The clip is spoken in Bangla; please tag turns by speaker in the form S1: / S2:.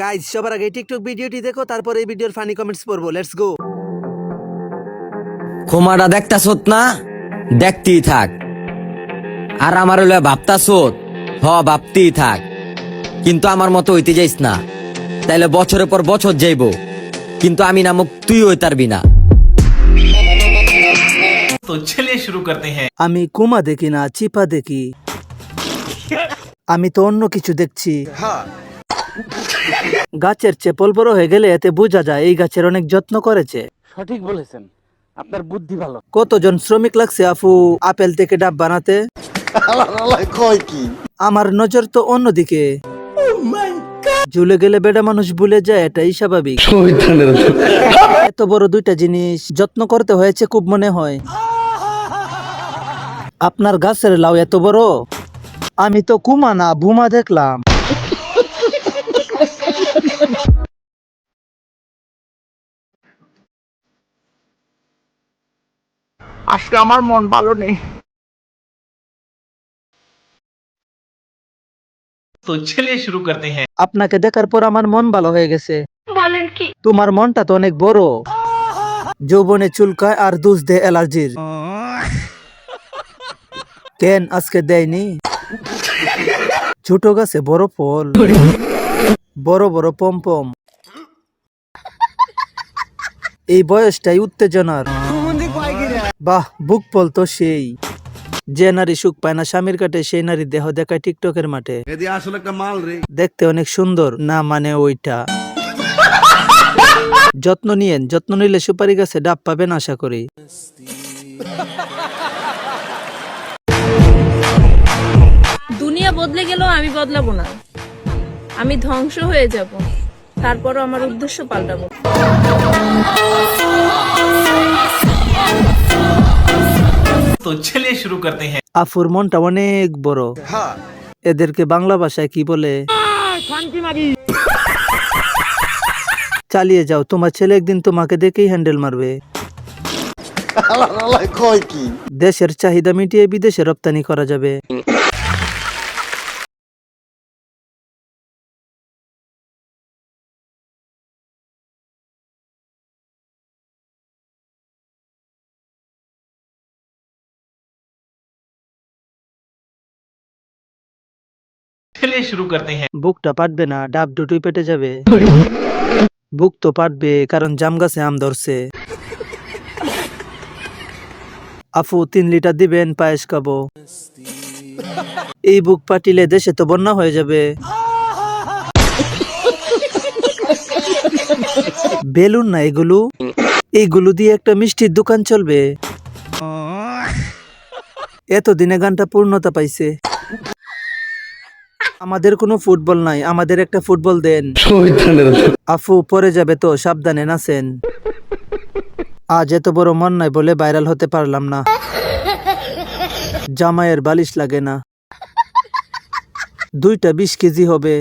S1: গাইজ সবার আগে টিকটক ভিডিওটি দেখো তারপর এই ভিডিওর ফানি কমেন্টস পড়ব। লেটস গো
S2: খোমাটা দেখতাছত না? দেখতেই থাক। আর আমার হলো ভাবতা সোত হ ভাবতেই থাক। কিন্তু আমার মতো হইতে যাইস না। তাইলে বছরের পর বছর যাইব। কিন্তু আমি নামক তুই হই পারবি না।
S3: তো চলে শুরু করতে হ্যাঁ।
S1: আমি কুমা দেখি না চিপা দেখি। আমি তো অন্য কিছু দেখছি। হ্যাঁ। গাছের চেপল বড় হয়ে গেলে এতে বোঝা যায় এই গাছের অনেক যত্ন করেছে।
S4: সঠিক বলেছেন। আপনার বুদ্ধি ভালো।
S1: কতজন শ্রমিক লাগছে আফু আপেল থেকে ডাব বানাতে? আমার নজর তো অন্যদিকে। ঝুলে গেলে বেড়া মানুষ ভুলে যায় এটাই স্বাভাবিক। এত বড় দুইটা জিনিস যত্ন করতে হয়েছে খুব মনে হয়। আপনার গাছের লাউ এত বড়? আমি তো কুমা না বুমা দেখলাম।
S4: আজকে আমার মন ভালো নেই।
S3: তো চলিয়ে শুরু করতে হ্যাঁ।
S1: আপনাকে দেখার পর আমার মন ভালো হয়ে গেছে। বলেন কি? তোমার মনটা তো অনেক বড়। যৌবনে চুলকায় আর দুষ দে অ্যালার্জির। কেন আজকে দেয়নি? ছোট গাছে বড় ফল। বড় বড় পম্পম এই বয়সটাই উত্তেজনার। বাহ বুক ফল তো সেই। যে নারী সুখ পায় না স্বামীর কাটে সেই নারী দেহ দেখায় টিকটকের মাঠে। আসলে একটা মাল রে। দেখতে অনেক সুন্দর না মানে ওইটা। যত্ন নিয়েন যত্ন নিলে সুপারি গাছে ডাব পাবেন আশা করি।
S5: দুনিয়া বদলে গেলেও আমি বদলাবো না। আমি ধ্বংস হয়ে যাব। তারপরও আমার উদ্দেশ্য পাল্টাবো।
S3: চলে শুরু করতে হ্যাঁ
S1: আফুর মনটা অনেক বড়। এদেরকে বাংলা ভাষায় কি বলে? চালিয়ে যাও তোমার ছেলে একদিন তোমাকে দেখেই হ্যান্ডেল মারবে। দেশের চাহিদা মিটিয়ে বিদেশে রপ্তানি করা যাবে।
S3: चलिए शुरू करते हैं
S1: বুকটা পাটবে না ডাব দুটোই পেটে যাবে বুক তো পাটবে কারণ জাম গাছে আম ধরছে আফু তিন লিটার দিবেন পায়েস খাবো এই বুক পাটিলে দেশে তো বন্যা হয়ে যাবে বেলুন না এগুলো এইগুলো দিয়ে একটা মিষ্টির দোকান চলবে এতদিনে গানটা পূর্ণতা পাইছে আমাদের কোনো ফুটবল নাই আমাদের একটা ফুটবল দেন। আফু পরে যাবে তো সাবধানে নাচেন। আজ এত বড় মন নাই বলে ভাইরাল হতে পারলাম না। জামাইয়ের বালিশ লাগে না। দুইটা বিশ কেজি হবে।